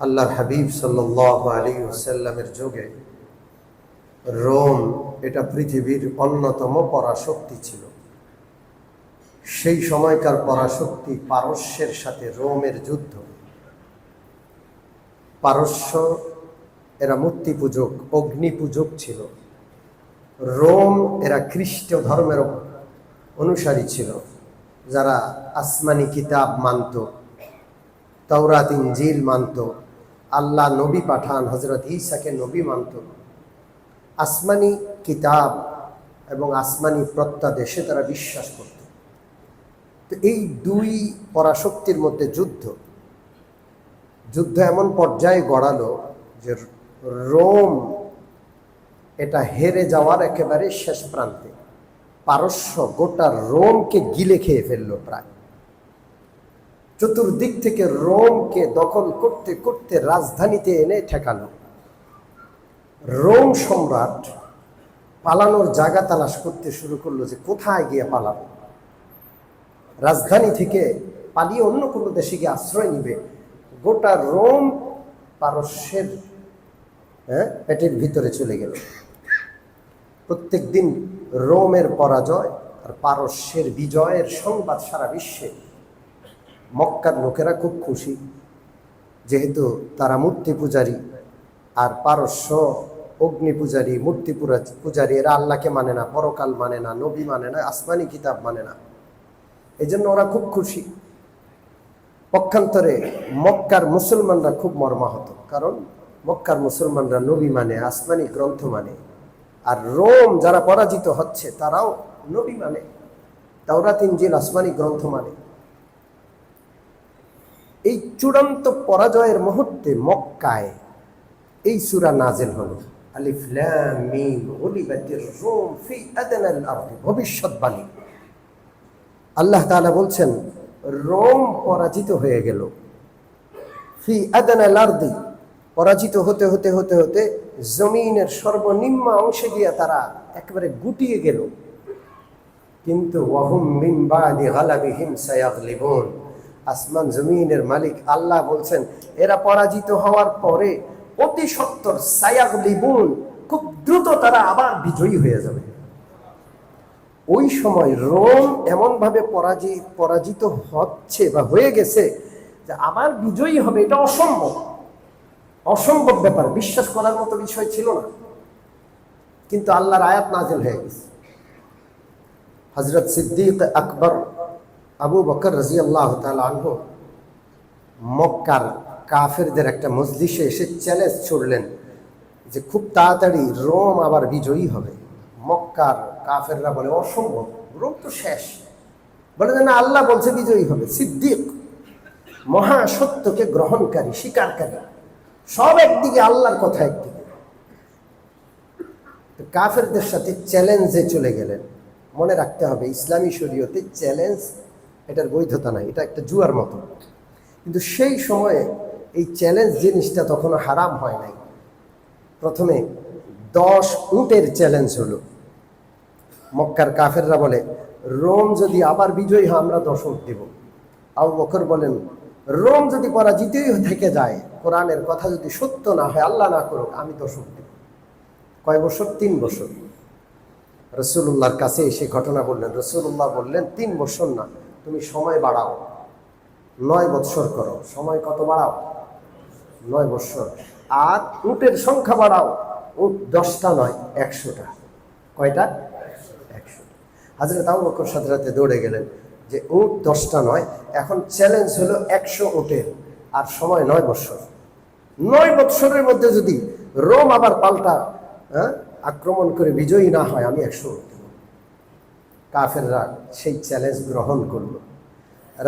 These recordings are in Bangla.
আল্লাহর হাবিব সাল্লাহ আলী সাল্লামের যুগে রোম এটা পৃথিবীর অন্যতম পরাশক্তি ছিল। সেই সময়কার পরাশক্তি পারস্যের সাথে রোমের যুদ্ধ। পারস্য, এরা মূর্তি পূজক অগ্নি পূজক ছিল। রোম এরা খ্রিস্ট ধর্মের অনুসারী ছিল, যারা আসমানি কিতাব মানত, তাওরাত ইঞ্জিল মানত আল্লাহ নবী পাঠান হজরত ঈসাকে নবী মানত। আসমানি কিতাব এবং আসমানি প্রত্যাদেশে তারা বিশ্বাস করত। তো এই দুই পরাশক্তির মধ্যে যুদ্ধ যুদ্ধ এমন পর্যায়ে গড়ালো যে রোম এটা হেরে যাওয়ার একেবারে শেষ প্রান্তে, পারস্য গোটা রোমকে গিলে খেয়ে ফেলল প্রায়। চতুর্দিক থেকে রোমকে দখল করতে করতে রাজধানীতে এনে ঠেকানো রোম সম্রাট পালানোর জায়গা তালাশ করতে শুরু করল যে কোথায় গিয়ে পালাবো? রাজধানী থেকে পালিয়ে অন্য কোনো দেশে গিয়ে আশ্রয় নিবে? গোটা রোম পারস্যের হ্যাঁ পেটের ভিতরে চলে গেল। প্রত্যেক দিন রোমের পরাজয় আর পারস্যের বিজয়ের সংবাদ সারা বিশ্বে মক্কার লোকেরা খুব খুশি, যেহেতু তারা মূর্তি পূজারী আর পারস্য অগ্নি পূজারী, মূর্তি পূজা- পূজারী, এরা আল্লাহকে মানে না, পরকাল মানে না, নবী মানে না, আসমানি কিতাব মানে না। এই জন্য ওরা খুব খুশি। পক্ষান্তরে মক্কার মুসলমানরা খুব মর্মাহত, কারণ মক্কার মুসলমানরা নবী মানে আসমানি গ্রন্থ মানে। আর রোম যারা পরাজিত হচ্ছে, তারাও নবী মানে। তাওরাত ইঞ্জিল আসমানি গ্রন্থ মানে। এই চূড়ান্ত পরাজয়ের মুহূর্তে মক্কায় এই সূরা নাজেল হলো। ভবিষ্যৎবাণী। আল্লাহ তাআলা বলছেন, রোম পরাজিত হয়ে গেল। ফি আদনাল আরদি, পরাজিত হতে হতে হতে হতে জমিনের সর্বনিম্ন অংশে গিয়ে তারা একেবারে গুটিয়ে গেল। কিন্তু ওয়াহুম মিন বাদি গালাবিহিম সায়াগলিবুন। আসমান জমিনের মালিক আল্লাহ বলছেন, এরা পরাজিত হওয়ার পরে অতি সত্তর সায়াগলিবুন, খুব দ্রুত তারা আবার বিজয়ী হয়ে যাবে। ওই সময় রোম এমনভাবে পরাজিত পরাজিত হচ্ছে বা হয়ে গেছে যে আবার বিজয়ী হবে, এটা অসম্ভব। অসম্ভব ব্যাপার, বিশ্বাস করার মতো বিষয় ছিল না। কিন্তু আল্লাহর আয়াত নাজেল হয়ে গেছে। হজরত সিদ্দিক আকবর আবু বকর রাজি আল্লাহ আনহ মক্কার কাফেরদের একটা মজলিসে এসে চ্যালেঞ্জ ছুড়লেন যে খুব তাড়াতাড়ি রোম আবার বিজয়ী হবে। মক্কার কাফেররা বলে, অসম্ভব, রোম তো শেষ। বলে যে না, আল্লাহ বলছে বিজয়ী হবে। সিদ্দিক মহা সত্যকে গ্রহণকারী, স্বীকারকারী। সব একদিকে আল্লাহর কথা একদিকে। কাফেরদের সাথে চ্যালেঞ্জে চলে গেলেন। মনে রাখতে হবে, ইসলামী শরীয়তে চ্যালেঞ্জ এটার বৈধতা নাই, এটা একটা জুয়ার মতো। কিন্তু সেই সময়ে এই চ্যালেঞ্জ জিনিসটা তখনও হারাম হয় নাই। প্রথমে দশ উটের চ্যালেঞ্জ হলো। মক্কার কাফেররা বলে, রোম যদি আবার বিজয়ী হয়, আমরা দশ উট দেব। আবু বকর বলেন, রোম যদি পরাজিতই থেকে যায়, কোরআনের কথা যদি সত্য না হয়, আল্লাহ না করুক, আমি দশ উট দেব। কয় বছর? তিন বছর। রসুল্লাহর কাছে এসে ঘটনা বললেন রসুল্লাহ বললেন, তিন বছর না তুমি সময় বাড়াও। নয় বৎসর করো। সময় কত বাড়াও? নয় বৎসর। আর উটের সংখ্যা বাড়াও। উট দশটা নয় একশোটা। কয়টা? একশো। হাজরত আবু বকর সাথে সাথে দৌড়ে গেলেন যে উট দশটা নয় এখন চ্যালেঞ্জ হলো একশো উটের। আর সময় নয় বৎসর। নয় বৎসরের মধ্যে যদি রোম আবার পাল্টা হ্যাঁ, আক্রমণ করে বিজয়ী না হয় আমি একশো কাফেররা সেই চ্যালেঞ্জ গ্রহণ করল।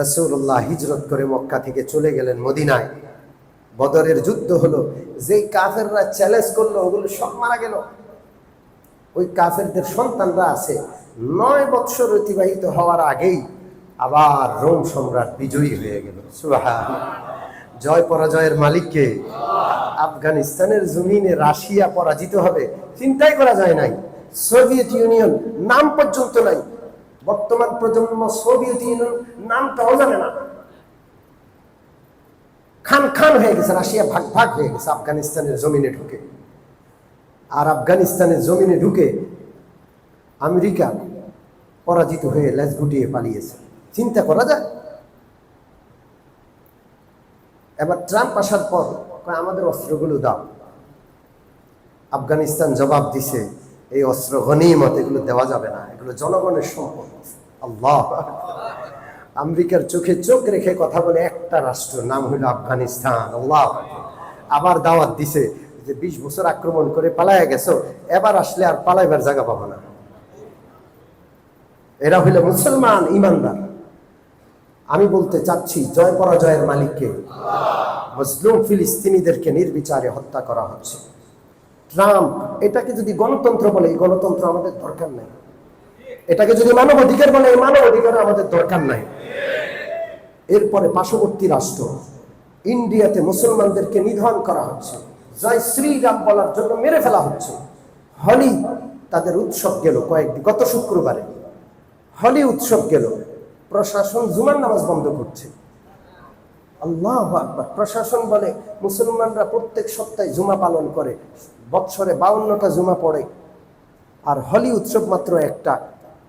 রসুল্লাহ হিজরত করে মক্কা থেকে চলে গেলেন মদিনায়। বদরের যুদ্ধ হলো, যেই কাফেররা চ্যালেঞ্জ করল, ওগুলো সব মারা গেল। ওই কাফেরদের সন্তানরা আছে, নয় বৎসর অতিবাহিত হওয়ার আগেই আবার রোম সম্রাট বিজয়ী হয়ে গেল। জয় পরাজয়ের মালিককে আফগানিস্তানের জমিনে রাশিয়া পরাজিত হবে, চিন্তাই করা যায় নাই। সোভিয়েত ইউনিয়ন নাম পর্যন্ত নাই। বর্তমান প্রজন্ম সোভিয়েত ইউনিয়ন নামটাও জানে না। খান খান হয়ে গেছে, রাশিয়া ভাগ ভাগ হয়ে গেছে, আফগানিস্তানের জমিনে ঢুকে। আর আফগানিস্তানের জমিনে ঢুকে আমেরিকা পরাজিত হয়ে লেজ গুটিয়ে পালিয়েছে। চিন্তা করা যায়। এবার ট্রাম্প আসার পর আমাদের অস্ত্রগুলো দাও। আফগানিস্তান জবাব দিছে এই অস্ত্র গনিমত এগুলো দেওয়া যাবে না। এগুলো জনগণের সম্পদ। আল্লাহ। আমেরিকার চোখে চোখ রেখে কথা বলে একটা রাষ্ট্র, নাম হলো আফগানিস্তান। আল্লাহ। আবার দাওয়াত দিছে যে বিশ বছর আক্রমণ করে পালায় গেছো, এবার আসলে আর পালাইবার জায়গা পাবো না। এরা হইল মুসলমান ইমানদার। আমি বলতে চাচ্ছি, জয় পরাজয়ের মালিককে। মুসলিম ফিলিস্তিনিদেরকে নির্বিচারে হত্যা করা হচ্ছে। ট্রাম্প এটাকে যদি গণতন্ত্র বলে, এই গণতন্ত্র আমাদের দরকার নাই। এটাকে যদি মানব অধিকার বলে, এই মানব অধিকার আমাদের দরকার নাই। এরপরে পার্শ্ববর্তী রাষ্ট্র, ইন্ডিয়াতে মুসলমানদেরকে নিধন করা হচ্ছে। জয় শ্রীরাম বলার জন্য মেরে ফেলা হচ্ছে। হলি তাদের উৎসব গেল কয়েকদিন গত শুক্রবারে। হলি উৎসব গেল। প্রশাসন জুমার নামাজ বন্ধ করছে। আল্লাহ আকবার। প্রশাসন বলে, মুসলমানরা প্রত্যেক সপ্তাহে জুমা পালন করে, বৎসরে বাউন্নটা জুমা পড়ে। আর হলি উৎসব মাত্র একটা,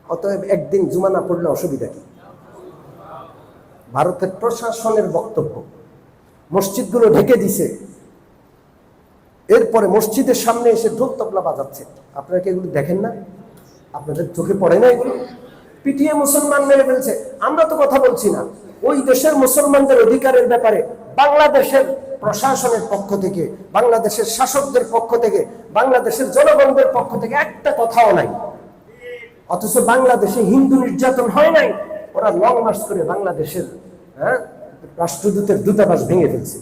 অতএব একদিন জুমা না পড়লে অসুবিধা কি? ভারতের প্রশাসনের বক্তব্য, মসজিদগুলো ঢেকে দিছে। এরপরে মসজিদের সামনে এসে ঢোল তবলা বাজাচ্ছে। আপনারা কি এগুলো দেখেন না? আপনাদের চোখে পড়ে না এগুলো? পিটিয়ে মুসলমান মেরে ফেলছে। আমরা তো কথা বলছি না। ওই দেশের মুসলমানদের অধিকারের ব্যাপারে বাংলাদেশের প্রশাসনের পক্ষ থেকে, বাংলাদেশের শাসকদের পক্ষ থেকে, বাংলাদেশের জনগণদের পক্ষ থেকে একটা কথাও নাই। অথচ বাংলাদেশে হিন্দু নির্যাতন হয় নাই, ওরা লং মার্চ করে বাংলাদেশের হ্যাঁ রাষ্ট্রদূতের দূতাবাস ভেঙে ফেলছে।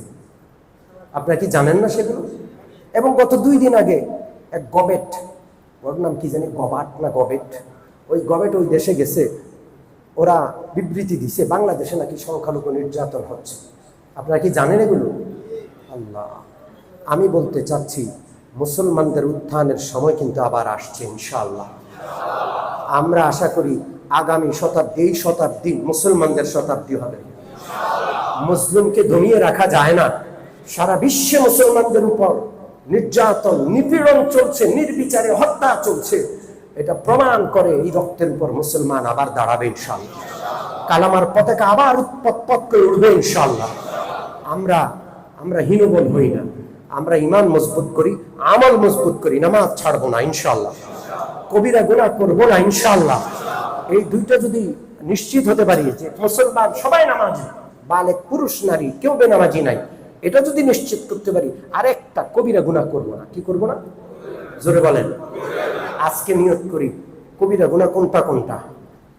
আপনারা কি জানেন না সেগুলো? এবং গত দুই দিন আগে এক গবেট, ওর নাম কি জানি, গবাট না গবেট? ওই গবেট ওই দেশে গেছে ওরা বিবৃতি দিছে, বাংলাদেশে নাকি সংখ্যালঘু নির্যাতন হচ্ছে। আপনারা কি জানেন এগুলো? আল্লাহ, আমি বলতে চাচ্ছি, মুসলমানদের উত্থানের সময় কিন্তু আবার আসছে, ইনশাআল্লাহ। আমরা আশা করি আগামী শতাব্দী, এই শতাব্দী মুসলমানদের শতাব্দী হবে। মুসলিমকে দমিয়ে রাখা যায় না। সারা বিশ্বে মুসলমানদের উপর নির্যাতন, নিপীড়ন চলছে, নির্বিচারে হত্যা চলছে। এটা প্রমাণ করে এই রক্তের উপর মুসলমান আবার দাঁড়াবে ইনশাল্লাহ কালামার পতাকা আবার উৎপৎ করে উঠবে ইনশাল্লাহ আমরা আমরা হীনবল হই না। আমরা ইমান মজবুত করি, আমল মজবুত করি, নামাজ ছাড়বো না ইনশাল্লাহ কবিরা গুণা করব না ইনশাল্লাহ এই দুইটা যদি নিশ্চিত হতে পারি যে মুসলমান সবাই নামাজি, বালেক, পুরুষ, নারী, কেউ বেনামাজি নাই, এটা যদি নিশ্চিত করতে পারি, আরেকটা কবিরা গুণা করব না। কি করব না? জোরে বলেন। আজকে নিয়ত করি। কবিরা গুণা কোনটা কোনটা?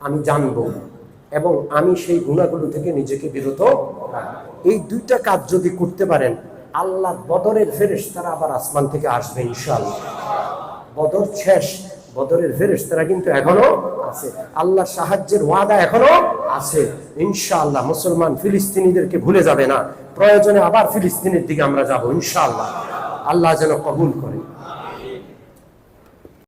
আমি জানব। এবং আমি সেই গুণাগুলো থেকে নিজেকে বিরত এই দুইটা কাজ যদি করতে পারেন, আল্লাহ বদরের ফেরেশ তারা আবার আসমান থেকে আসবে ইনশাআল্লাহ। বদর শেষ, বদরের ফেরেশ তারা কিন্তু এখনও আছে। আল্লাহ সাহায্যের ওয়াদা এখনও আছে। ইনশাআল্লাহ মুসলমান ফিলিস্তিনিদেরকে ভুলে যাবে না। প্রয়োজনে আবার ফিলিস্তিনের দিকে আমরা যাব ইনশাআল্লাহ। আল্লাহ যেন কবুল করে।